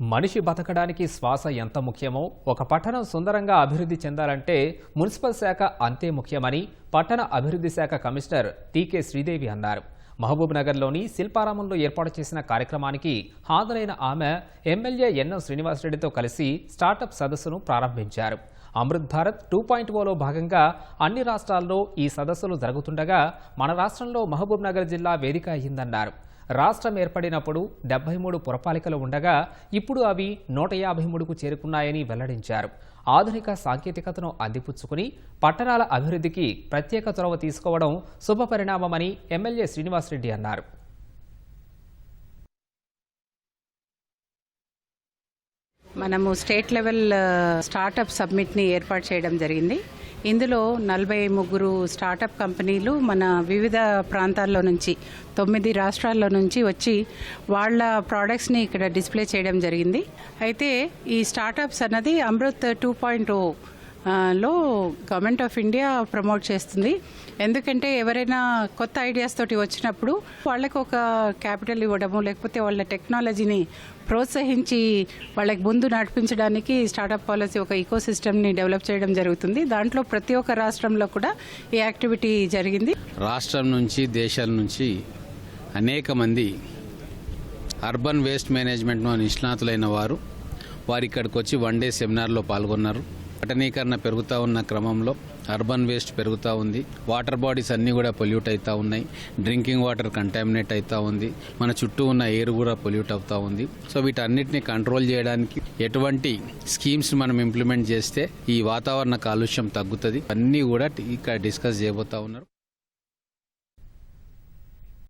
మనిషి బతకడానికి శ్వాస ఎంత ముఖ్యమో ఒక పట్టణం సుందరంగా అభివృద్ధి చెందాలంటే మున్సిపల్ శాఖ అంతే ముఖ్యమని పట్టణ అభివృద్ధి శాఖ కమిషనర్ టీకే శ్రీదేవి అన్నారు. మహబూబ్ నగర్లోని శిల్పారామంలో ఏర్పాటు చేసిన కార్యక్రమానికి హాజరైన ఆమె ఎమ్మెల్యే ఎన్ఎం శ్రీనివాసరెడ్డితో కలిసి స్టార్టప్ సదస్సును ప్రారంభించారు. అమృత్ భారత్ టూ పాయింట్ ఓలో భాగంగా అన్ని రాష్ట్రాల్లో ఈ సదస్సులు జరుగుతుండగా మన రాష్ట్రంలో మహబూబ్ నగర్ జిల్లా వేదిక అయ్యిందన్నారు. రాష్ట్రం ఏర్పడినప్పుడు డెబ్బై మూడు పురపాలికలు ఉండగా ఇప్పుడు అవి నూట యాభై మూడుకు చేరుకున్నాయని వెల్లడించారు. ఆధునిక సాంకేతికతను అందిపుచ్చుకుని పట్టణాల అభివృద్ధికి ప్రత్యేక చొరవ తీసుకోవడం శుభపరిణామమని ఎమ్మెల్యే శ్రీనివాసరెడ్డి అన్నారు. మనము స్టేట్ లెవెల్ స్టార్టప్ సబ్మిట్ని ఏర్పాటు చేయడం జరిగింది. ఇందులో నలభై ముగ్గురు స్టార్టప్ కంపెనీలు మన వివిధ ప్రాంతాల్లో నుంచి తొమ్మిది రాష్ట్రాల్లో నుంచి వచ్చి వాళ్ళ ప్రోడక్ట్స్ని ఇక్కడ డిస్ప్లే చేయడం జరిగింది. అయితే ఈ స్టార్టప్స్ అన్నది అమృత్ టూ పాయింట్ లో గవర్నమెంట్ ఆఫ్ ఇండియా ప్రమోట్ చేస్తుంది. ఎందుకంటే ఎవరైనా కొత్త ఐడియాస్ తోటి వచ్చినప్పుడు వాళ్ళకు ఒక క్యాపిటల్ ఇవ్వడము లేకపోతే వాళ్ళ టెక్నాలజీని ప్రోత్సహించి వాళ్ళకి ముందు నడిపించడానికి స్టార్టప్ పాలసీ ఒక ఈకో సిస్టమ్ని డెవలప్ చేయడం జరుగుతుంది. దాంట్లో ప్రతి ఒక్క రాష్ట్రంలో కూడా ఈ యాక్టివిటీ జరిగింది. రాష్ట్రం నుంచి దేశాల నుంచి అనేక మంది అర్బన్ వేస్ట్ మేనేజ్మెంట్లో నిష్ణాతులైన వారు వారు ఇక్కడికి వచ్చి వన్ డే సెమినార్లో పాల్గొన్నారు. పట్టణీకరణ పెరుగుతూ ఉన్న క్రమంలో అర్బన్ వేస్ట్ పెరుగుతూ ఉంది. వాటర్ బాడీస్ అన్నీ కూడా పొల్యూట్ అవుతూ ఉన్నాయి. డ్రింకింగ్ వాటర్ కంటామినేట్ అవుతూ ఉంది. మన చుట్టూ ఉన్న ఎయిర్ కూడా పొల్యూట్ అవుతూ ఉంది. సో వీటన్నిటిని కంట్రోల్ చేయడానికి ఎటువంటి స్కీమ్స్ మనం ఇంప్లిమెంట్ చేస్తే ఈ వాతావరణ కాలుష్యం తగ్గుతుంది. అన్నీ కూడా ఇక్కడ డిస్కస్ చేయబోతా ఉన్నారు.